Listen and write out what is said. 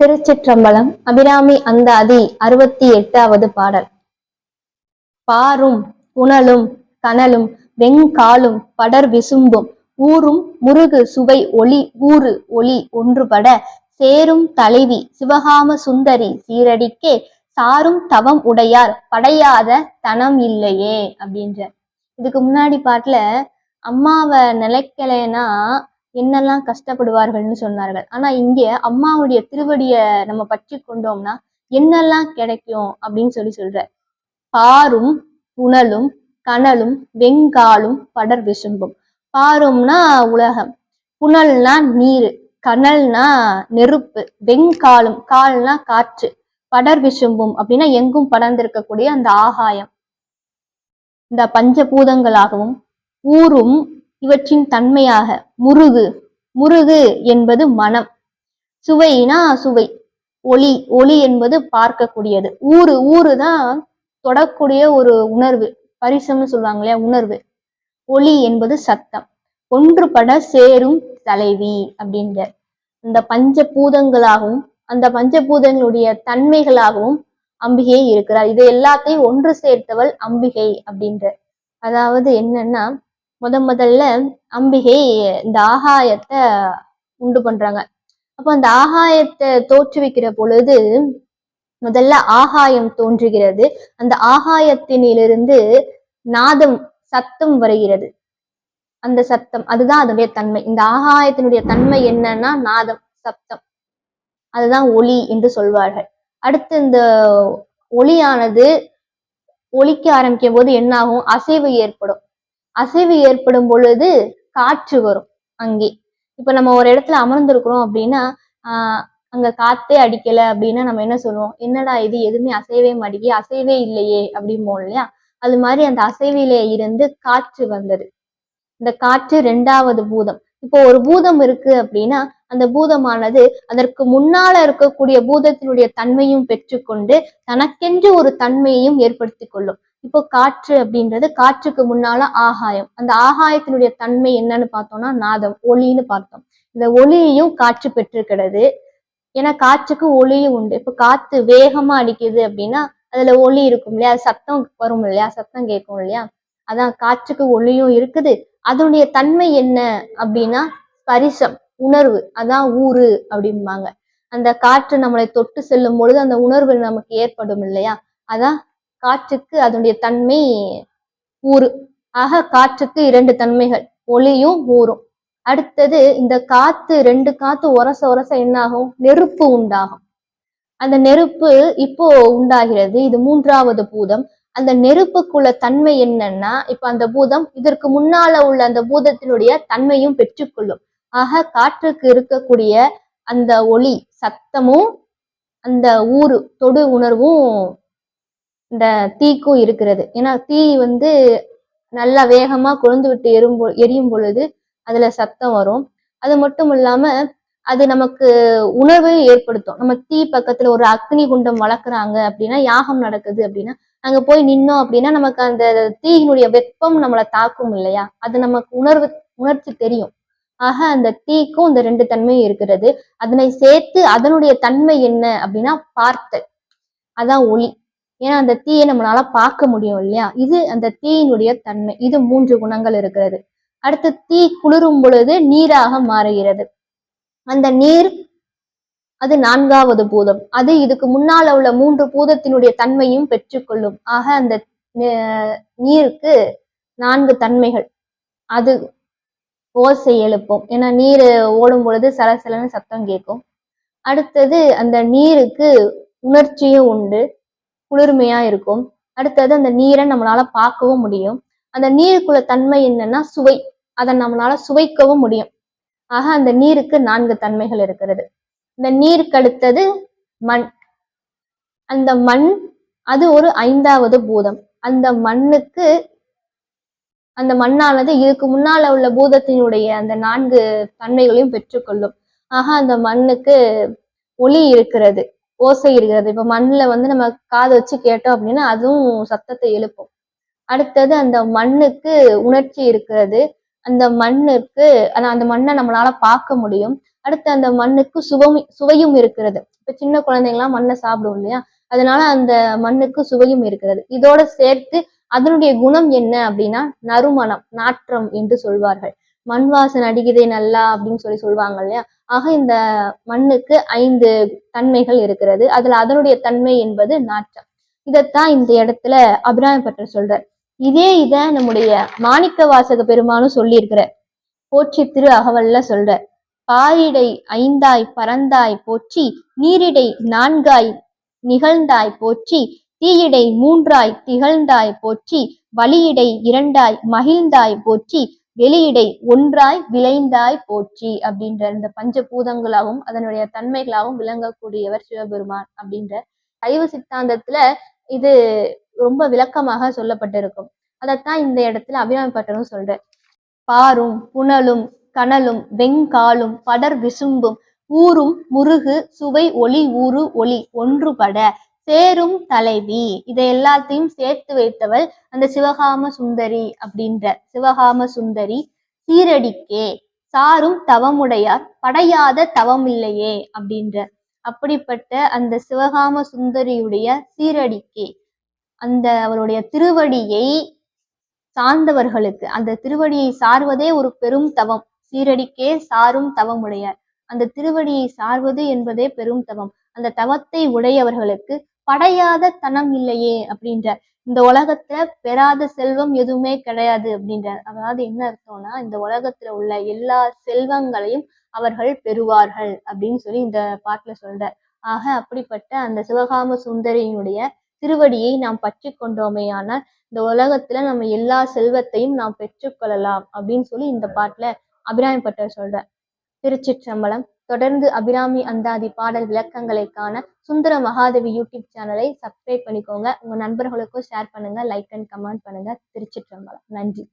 திருச்சிற்றம்பலம் அபிராமி அந்தாதி அறுபத்தி எட்டாவது பாடல். பாரும் புனலும் கனலும் வெங்காலும் படர் விசும்பும் ஊரும் முருகு சுவை ஒளி ஊறு ஒளி ஒன்றுபட சேரும் தலைவி சிவகாம சுந்தரி சீரடிக்கே சாரும் தவம் உடையார் படையாத தனம் இல்லையே அப்படின்ற இதுக்கு முன்னாடி பாட்டுல அம்மாவை நிலைக்கலைன்னா என்னெல்லாம் கஷ்டப்படுவார்கள்னு சொன்னார்கள். ஆனா இங்கே அம்மாவுடைய திருவடிய நம்ம பற்றி கொண்டோம்னா என்னெல்லாம் கிடைக்கும் அப்படின்னு சொல்லி சொல்ற. பாரும் புனலும் கனலும் வெங்காலும் படர் விசும்பும். பாரும்னா உலகம். புனல்னா நீர் கனல்னா நெருப்பு வெங்காலும் கால்னா காற்று. படர் விசும்பும் அப்படின்னா எங்கும் படர்ந்திருக்கக்கூடிய அந்த ஆகாயம். இந்த பஞ்சபூதங்களாகவும் ஊரும் இவற்றின் தன்மையாக முருகு. முருகு என்பது மனம். சுவைனா சுவை. ஒளி ஒளி என்பது பார்க்கக்கூடியது. ஊறு ஊரு தான் தொடக்கூடிய ஒரு உணர்வு. பரிசம்னு சொல்லுவாங்க இல்லையா உணர்வு. ஒளி என்பது சத்தம். ஒன்றுபட சேரும் தலைவி அப்படின்ற. இந்த பூதங்களாகவும் அந்த பஞ்சபூதங்களுடைய தன்மைகளாகவும் அம்பிகை இருக்கிறார். இது எல்லாத்தையும் ஒன்று சேர்த்தவள் அம்பிகை அப்படின்ற. அதாவது என்னன்னா முத முதல்ல அம்பிகை இந்த ஆகாயத்தை உண்டு பண்றாங்க. அப்போ அந்த ஆகாயத்தை தோற்றுவிக்கிற பொழுது முதல்ல ஆகாயம் தோன்றுகிறது. அந்த ஆகாயத்தினிலிருந்து நாதம் சத்தம் வருகிறது. அந்த சத்தம் அதுதான் அதனுடைய தன்மை. இந்த ஆகாயத்தினுடைய தன்மை என்னன்னா நாதம் சப்தம் அதுதான் ஒளி என்று சொல்வார்கள். அடுத்து இந்த ஒளியானது ஒலிக்க ஆரம்பிக்கும் போது என்னாகும்? அசைவு ஏற்படும். அசைவு ஏற்படும் பொழுது காற்று வரும் அங்கே. இப்ப நம்ம ஒரு இடத்துல அமர்ந்திருக்கிறோம் அப்படின்னா ஆஹ் அங்க காத்தே அடிக்கல அப்படின்னா நம்ம என்ன சொல்லுவோம்? என்னடா இது? எதுவுமே அசைவே மாட்டேங்கி அசைவே இல்லையே அப்படிம்போம் இல்லையா? அது மாதிரி அந்த அசைவிலே இருந்து காற்று வந்தது. இந்த காற்று ரெண்டாவது பூதம். இப்போ ஒரு பூதம் இருக்கு அப்படின்னா அந்த பூதமானது அதற்கு முன்னால இருக்கக்கூடிய பூதத்தினுடைய தன்மையும் பெற்றுக்கொண்டு தனக்கென்று ஒரு தன்மையையும் ஏற்படுத்தி கொள்ளும். இப்போ காற்று அப்படின்றது காற்றுக்கு முன்னால ஆகாயம். அந்த ஆகாயத்தினுடைய தன்மை என்னன்னு பார்த்தோம்னா நாதம் ஒளின்னு பார்த்தோம். இந்த ஒளியையும் காற்று பெற்றிருக்கிறது. ஏன்னா காற்றுக்கு ஒளியும் உண்டு. இப்போ காத்து வேகமா அடிக்குது அப்படின்னா அதுல ஒளி இருக்கும் இல்லையா? சத்தம் வரும் இல்லையா? சத்தம் கேட்கும் இல்லையா? அதான் காற்றுக்கு ஒளியும் இருக்குது. அதனுடைய தன்மை என்ன அப்படின்னா ஸ்பரிசம் உணர்வு. அதான் ஊறு அப்படிம்பாங்க. அந்த காற்று நம்மளை தொட்டு செல்லும் பொழுது அந்த உணர்வு நமக்கு ஏற்படும் இல்லையா? அதான் காற்றுக்கு அதனுடைய தன்மை ஊறு. ஆக காற்றுக்கு இரண்டு தன்மைகள் ஒளியும் ஊறும். அடுத்தது இந்த காத்து ரெண்டு காத்து உரச உரச என்னாகும்? நெருப்பு உண்டாகும். அந்த நெருப்பு இப்போ உண்டாகிறது. இது மூன்றாவது பூதம். அந்த நெருப்புக்குள்ள தன்மை என்னன்னா இப்ப அந்த பூதம் இதற்கு முன்னால உள்ள அந்த பூதத்தினுடைய தன்மையும் பெற்றுக்கொள்ளும். ஆக காற்றுக்கு இருக்கக்கூடிய அந்த ஒளி சத்தமும் அந்த ஊறு தொடு உணர்வும் இந்த தீக்கும் இருக்கிறது. ஏன்னா தீ வந்து நல்லா வேகமா கொழுந்து விட்டு எறும்பு எரியும் பொழுது அதுல சத்தம் வரும். அது மட்டும் இல்லாம அது நமக்கு உணர்வு ஏற்படுத்தும். நம்ம தீ பக்கத்துல ஒரு அக்னி குண்டம் வளர்க்குறாங்க அப்படின்னா யாகம் நடக்குது அப்படின்னா அங்க போய் நின்னோம் அப்படின்னா நமக்கு அந்த தீயினுடைய வெப்பம் நம்மளை தாக்கும் இல்லையா? அது நமக்கு உணர்வு உணர்ச்சி தெரியும். ஆக அந்த தீக்கும் இந்த ரெண்டு தன்மையும் இருக்கிறது. அதனை சேர்த்து அதனுடைய தன்மை என்ன அப்படின்னா பார்த்தல். அதான் ஒளி. ஏன்னா அந்த தீயை நம்மளால பார்க்க முடியும் இல்லையா? இது அந்த தீயினுடைய தன்மை. இது மூன்று குணங்கள் இருக்கிறது. அடுத்து தீ குளிரும் பொழுது நீராக மாறுகிறது. அந்த நீர் அது நான்காவது பூதம். அது இதுக்கு முன்னால உள்ள மூன்று பூதத்தினுடைய தன்மையும் பெற்றுக்கொள்ளும். ஆக அந்த நீருக்கு நான்கு தன்மைகள். அது ஓசை எழுப்பும். ஏன்னா நீர் ஓடும் பொழுது சலசலன்னு சத்தம் கேட்கும். அடுத்தது அந்த நீருக்கு உணர்ச்சியும் உண்டு. குளிர்மையா இருக்கும். அடுத்தது அந்த நீரை நம்மளால பார்க்கவும் முடியும். அந்த நீருக்குள்ள தன்மை என்னன்னா சுவை. அதை நம்மளால சுவைக்கவும் முடியும். ஆக அந்த நீருக்கு நான்கு தன்மைகள் இருக்கிறது. இந்த நீருக்கு அடுத்தது மண். அந்த மண் அது ஒரு ஐந்தாவது பூதம். அந்த மண்ணுக்கு அந்த மண்ணானது இதுக்கு முன்னால உள்ள பூதத்தினுடைய அந்த நான்கு தன்மைகளையும் பெற்றுக்கொள்ளும். ஆக அந்த மண்ணுக்கு ஒளி இருக்கிறது. ஓசை இருக்கிறது. இப்ப மண்ணில் வந்து நம்ம காது வச்சு கேட்டோம் அப்படின்னா அதுவும் சத்தத்தை எழுப்பும். அடுத்தது அந்த மண்ணுக்கு உணர்ச்சி இருக்கிறது. அந்த மண்ணுக்கு ஆனா அந்த மண்ணை நம்மளால பார்க்க முடியும். அடுத்து அந்த மண்ணுக்கு சுவம் சுவையும் இருக்கிறது. இப்ப சின்ன குழந்தைங்கலாம் மண்ணை சாப்பிடும் இல்லையா? அதனால அந்த மண்ணுக்கு சுவையும் இருக்கிறது. இதோட சேர்த்து அதனுடைய குணம் என்ன அப்படின்னா நறுமணம் நாற்றம் என்று சொல்வார்கள். மண் வாசனை அடிக்குதே நல்லா அப்படின்னு சொல்லி சொல்லுவாங்க இல்லையா? ஆக இந்த மண்ணுக்கு ஐந்து தன்மைகள் இருக்கிறது. அதுல அதனுடைய தன்மை என்பது நாற்றம். இதைத்தான் இந்த இடத்துல அபிராயம் பட்டர் சொல்றார். இதே இத நம்முடைய மாணிக்க வாசக பெருமானும் சொல்லியிருக்கிற போற்றி திரு அகவல்ல சொல்ற பாரிடை ஐந்தாய் பறந்தாய் போற்றி நீரிடை நான்காய் நிகழ்ந்தாய் போற்றி தீயிடை மூன்றாய் திகழ்ந்தாய் போற்றி வழியிடை இரண்டாய் மகிழ்ந்தாய் போற்றி வெளியிடை ஒன்றாய் விளைந்தாய் போற்றி அப்படின்ற இந்த பஞ்சபூதங்களாகவும் அதனுடைய தன்மைகளாகவும் விளங்கக்கூடியவர் சிவபெருமான் அப்படின்ற சைவ சித்தாந்தத்துல இது ரொம்ப விளக்கமாக சொல்லப்பட்டிருக்கும். அதைத்தான் இந்த இடத்துல அபிராமப்பட்டரும் சொல்ற பாரும் புனலும் கனலும் வெங்காலும் படர் விசும்பும் ஊரும் முருகு சுவை ஒளி ஊறு ஒளி ஒன்றுபட சேரும் தலைவி. இதை எல்லாத்தையும் சேர்த்து வைத்தவள் அந்த சிவகாம சுந்தரி அப்படின்ற சிவகாம சுந்தரி. சீரடிக்கே. சாரும் தவமுடையார். படையாத தவமில்லையே அப்படின்ற. அப்படிப்பட்ட அந்த சிவகாம சுந்தரியுடைய சீரடிக்கே. அந்த அவருடைய திருவடியை சார்ந்தவர்களுக்கு அந்த திருவடியை சார்வதே ஒரு பெரும் தவம். சீரடிக்கே சாரும் தவமுடையார். அந்த திருவடியை சார்வது என்பதே பெரும் தவம். அந்த தவத்தை உடையவர்களுக்கு படையாத தனம் இல்லையே அப்படின்ற இந்த உலகத்துல பெறாத செல்வம் எதுவுமே கிடையாது அப்படின்ற அதாவது என்ன அர்த்தம்னா இந்த உலகத்துல உள்ள எல்லா செல்வங்களையும் அவர்கள் பெறுவார்கள் அப்படின்னு சொல்லி இந்த பாட்டுல சொல்ற ஆக அப்படிப்பட்ட அந்த சிவகாம சுந்தரியினுடைய திருவடியை நாம் பற்றி கொண்டோமேயானால் இந்த உலகத்துல நம்ம எல்லா செல்வத்தையும் நாம் பெற்றுக்கொள்ளலாம் அப்படின்னு சொல்லி இந்த பாட்டுல அபிராமிப்பட்டர் சொல்ற திருச்சிற்றம்பலம் தொடர்ந்து அபிராமி அந்தாதி பாடல் விளக்கங்களை காண சுந்தர மகாதேவி யூடியூப் சேனலை சப்ஸ்கிரைப் பண்ணிக்கோங்க. உங்க நண்பர்களுக்கும் ஷேர் பண்ணுங்க. லைக் அண்ட் கமெண்ட் பண்ணுங்க. திருச்சிற்றம்பலம். நன்றி.